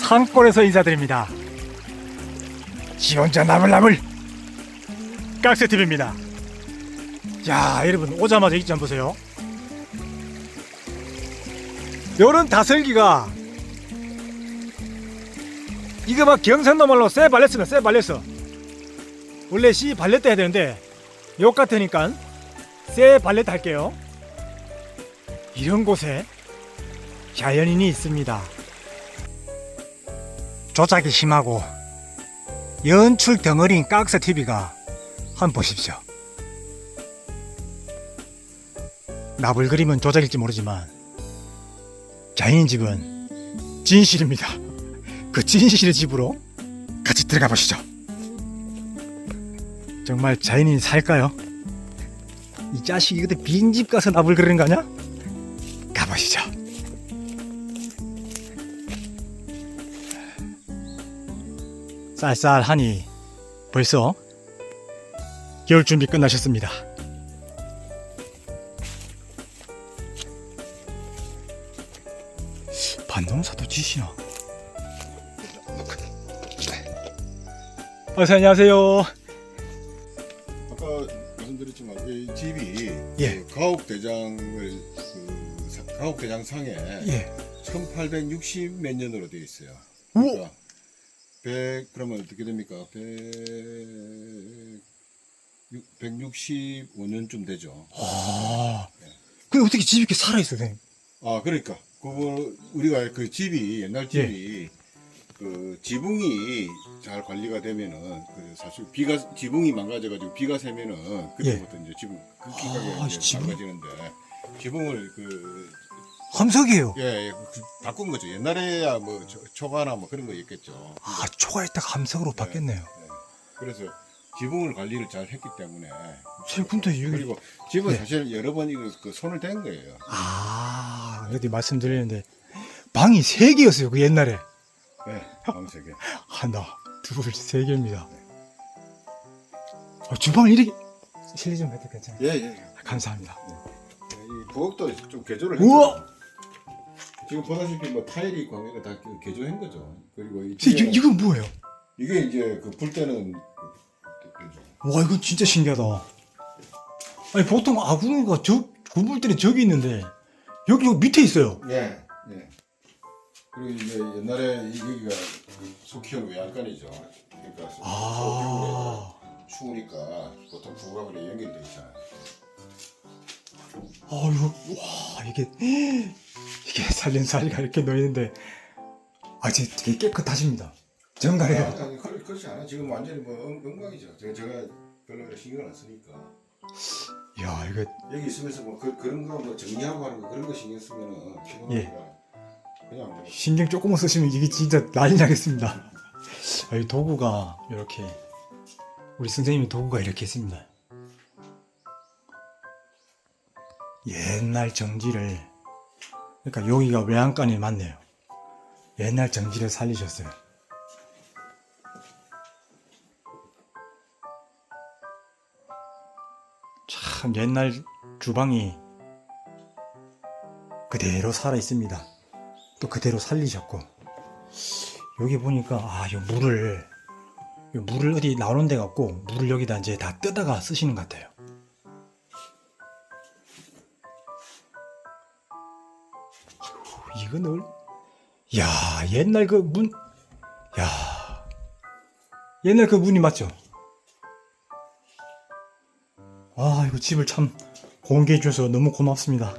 산골에서 인사드립니다. 지 혼자 나물나물 깍스TV입니다. 야 여러분 오자마자 이점 보세요. 요런 다슬기가 이거 막 경상도 말로 쎄 발렸으면 쎄 발렸어. 원래 씨 발렸다 해야 되는데 욕 같으니까 쎄 발렸다 할게요. 이런 곳에 자연인이 있습니다. 조작이 심하고 연출 덩어리인 깍스 TV가 한번 보십시오. 나불 그림은 조작일지 모르지만 자연인 집은 진실입니다. 그 진실의 집으로 같이 들어가 보시죠. 정말 자연인이 살까요? 이 자식이 그때 빈집 가서 나불 그리는 거 아니야? 쌀쌀하니 벌써 겨울 준비 끝나셨습니다. 반농사도 지시나? 어서 안녕하세요. 아까 말씀드렸지만 이 집이 예. 그 가옥 대장을 그 사- 가옥 대장 상에 예. 1860 몇 년으로 되어 있어요. 그러니까 100 그러면 어떻게 됩니까? 100 165년쯤 되죠. 아, 근데 어떻게 집이 이렇게 살아 있어요, 선생님? 아 그러니까 그거 우리가 그 집이 옛날 집이 그 지붕이 잘 관리가 되면은 그 사실 비가 지붕이 망가져가지고 비가 새면은 그때부터 이제 지붕 급기가게 아, 이제 지붕? 망가지는데 지붕을 그 함석이에요. 예, 예, 그 바꾼 거죠. 옛날에야 뭐 초- 초가나 뭐 그런 거 있겠죠. 아, 초가했다가 함석으로 바뀌었네요. 예. 그래서 지붕을 관리를 잘 했기 때문에 제 근데 여기 그리고 집은 네. 사실 여러 번 이거 그 손을 댄 거예요. 아, 여기 말씀드리는데 방이 세 개였어요, 그 옛날에. 네, 방석에. 하나, 둘, 세 개입니다. 어, 주방을 이렇게 실례 좀 해도 괜찮아요? 예, 예. 감사합니다. 이 부엌도 좀 개조를 했죠. 우와! 지금 보다시피 뭐 타일이 있고 하니까 다그 개조한 거죠. 그리고 이 이, 이건 뭐예요? 이게 이제 그 불 때는 그- 와, 이건 진짜 신기하다. 아니, 보통 아궁이가 저, 고물 때는 저기 있는데, 여기, 여기 밑에 있어요. 예, 예. 그리고 이제 옛날에 이- 여기가 속히온 외양간이죠. 그러니까 소- 아, 추우니까 보통 부엌하고 연결돼 있잖아요. 아, 이거, 와, 이게, 이게 살림살이가 이렇게 놓이는데, 아, 진짜 되게 깨끗하십니다. 정갈해요. 아니, 아니 그렇, 그렇지 않아. 지금 완전히 뭐 엉- 엉망이죠. 제가, 제가 별로 신경 안 쓰니까. 야, 이거, 여기 있으면서 뭐 그, 그런 거 뭐 정리하고 하는 거 그런 거 신경 쓰면은 피곤하니까 예. 그냥 뭐 신경 조금만 쓰시면 이게 진짜 난리 나겠습니다. 아, 이 도구가 이렇게, 우리 선생님의 도구가 이렇게 있습니다. 옛날 정지를, 그러니까 여기가 외양간이 맞네요. 옛날 정지를 살리셨어요. 참 옛날 주방이 그대로 살아 있습니다. 또 그대로 살리셨고 여기 보니까 아이 물을 이 물을 어디 나오는 데 같고 물을 여기다 이제 다 뜨다가 쓰시는 것 같아요. 이고, 이거는 야 옛날 그 문 야 옛날 그 문이 맞죠? 아 이거 집을 참 공개해 주셔서 너무 고맙습니다.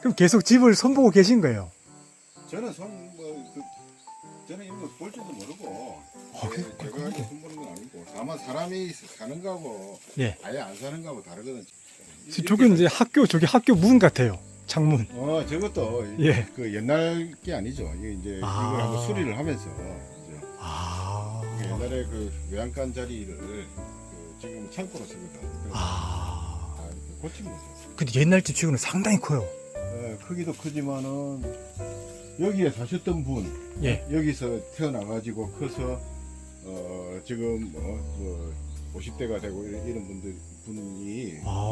그럼 계속 집을 손보고 계신 거예요? 저는 손뭐 그, 저는 이런 거볼 줄도 모르고 아? 제가 이렇게 손 보는 건 아니고 다만 사람이 사는 거하고 예. 아예 안 사는 거하고 다르거든. 저건 이제 학교 저기 학교 문 같아요. 창문. 어 저것도 예. 그 옛날 게 아니죠. 이게 이제 아. 이걸 한번 수리를 하면서 이제 아. 이게 옛날에 그 외양간 자리를 그 지금 창고로 쓰거든. 아. 다 이렇게 고친 거죠. 근데 옛날 집 치고는 상당히 커요. 예, 크기도 크지만은 여기에 사셨던 분 예. 여기서 태어나가지고 커서 어 지금 뭐, 뭐 50대가 되고 이런, 이런 분들 분이 아.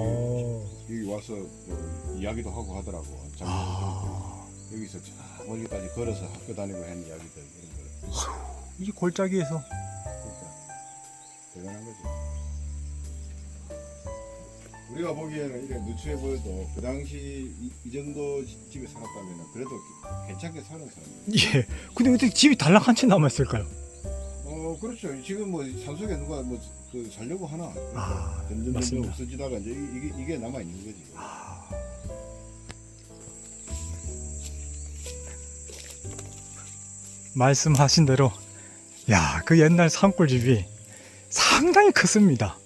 여기 와서 뭐 이야기도 하고 하더라고. 아. 여기서 저 멀리까지 걸어서 학교 다니고 한 이야기들 이런 걸 이 골짜기에서 그러니까 대단한 거지. 우리가 보기에는 이래 누추해 보여도 그 당시 이, 이 정도 지- 집에 살았다면 그래도 괜찮게 사는 사람. 예. 근데 어떻게 집이 단락 한 채 남았을까요? 어 그렇죠. 지금 뭐 산속에 누가 뭐 그 살려고 하나. 그러니까 아, 점점 점점 맞습니다. 없어지다가 이제 이- 이게 이게 남아 있는 거지. 말씀하신 대로 야, 그 옛날 산골집이 상당히 컸습니다.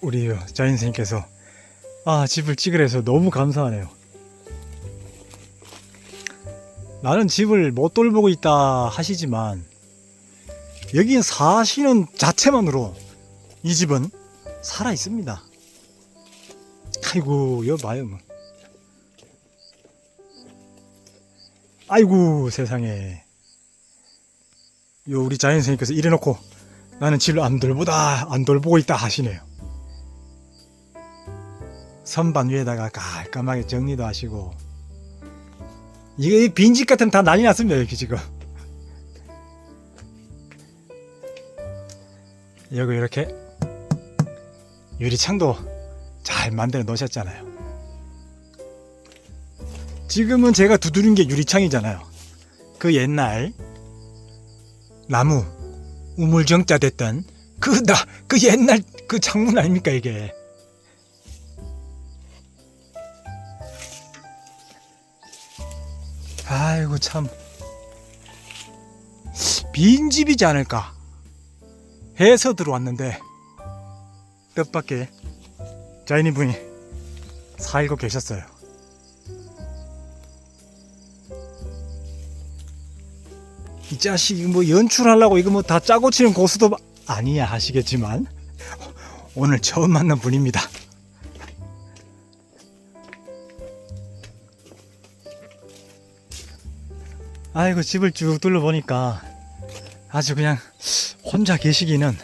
우리 자인 선생님께서 아, 집을 찍으래서 너무 감사하네요. 나는 집을 못 돌보고 있다 하시지만 여긴 사시는 자체만으로 이 집은 살아 있습니다. 아이고, 여 봐요 뭐. 아이고 세상에 요 우리 자연 선생님께서 이래놓고 나는 집을 안 돌보다 안 돌보고 있다 하시네요 선반 위에다가 깔끔하게 정리도 하시고 이게 빈집 같은 다 난리 났습니다 이렇게 지금 여기 이렇게 유리창도 잘 만들어 놓으셨잖아요 지금은 제가 두드린 게 유리창이잖아요. 그 옛날 나무 우물정자 됐던 그 나 그 옛날 그 창문 아닙니까 이게? 아이고 참 빈집이지 않을까 해서 들어왔는데 뜻밖의 자인이 분이 살고 계셨어요. 이 자식이 뭐 연출하려고 이거 뭐 다 짜고 치는 고수도 아니야 하시겠지만 오늘 처음 만난 분입니다. 아이고 집을 쭉 둘러보니까 아주 그냥 혼자 계시기는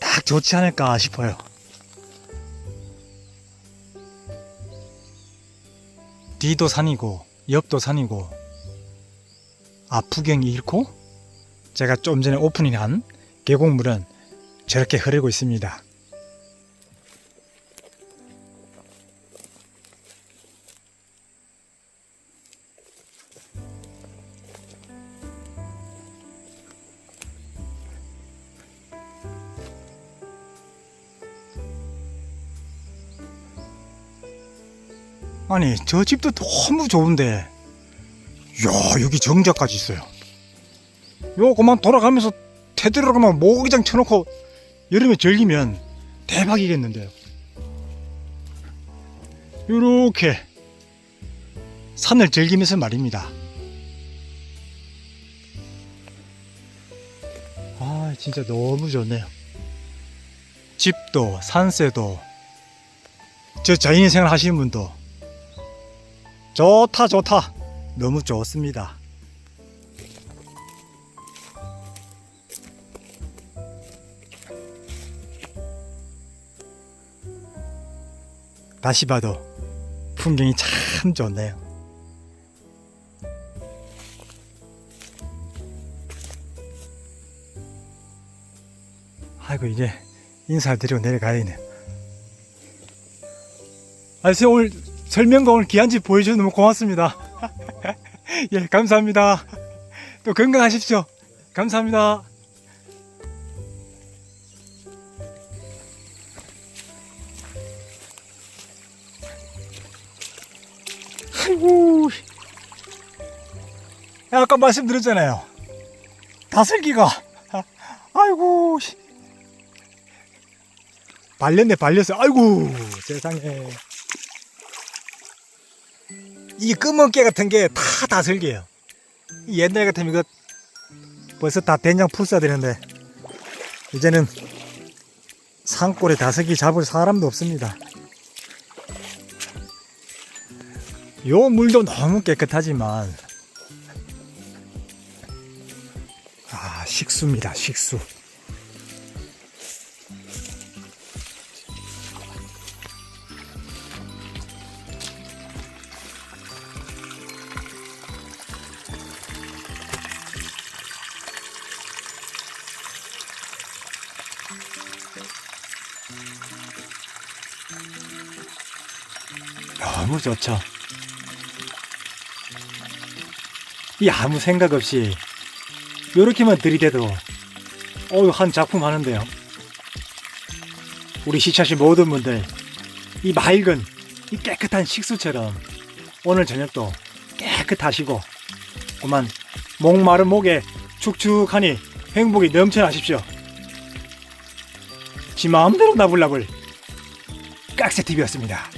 딱 좋지 않을까 싶어요. 뒤도 산이고 옆도 산이고 앞부경이 잃고 제가 좀 전에 오프닝한 계곡물은 저렇게 흐르고 있습니다. 아니 저 집도 너무 좋은데. 야 여기 정자까지 있어요. 요 그만 돌아가면서 테드로가만 모기장 쳐놓고 여름에 즐기면 대박이겠는데요. 요렇게 산을 즐기면서 말입니다. 아 진짜 너무 좋네요. 집도 산세도 저 자연인 생활 하시는 분도 좋다 좋다. 너무 좋습니다. 다시 봐도 풍경이 참 좋네요. 아이고 이제 인사드리고 내려가야 되네요 아 선생님 오늘 설명과 오늘 귀한 집 보여주셔서 너무 고맙습니다. 예 감사합니다. 또 건강하십시오. 감사합니다. 아까 말씀드렸잖아요. 다슬기가. 아, 아이고. 씨. 발렸네 발렸어. 아이고 세상에 이 검은 깨 같은 게 다 다슬기예요. 이 옛날 같으면 이거 벌써 다 된장 풀어야 되는데 이제는 산골에 다슬기 잡을 사람도 없습니다. 요 물도 너무 깨끗하지만 아 식수입니다 식수 너무 좋죠. 이 아무 생각 없이 요렇게만 들이대도 어유 한 작품 하는데요. 우리 시차시 모든 분들 이 맑은 이 깨끗한 식수처럼 오늘 저녁도 깨끗하시고 그만 목마른 목에 축축하니 행복이 넘쳐나십시오. 지 마음대로 나불나불 깍새TV였습니다.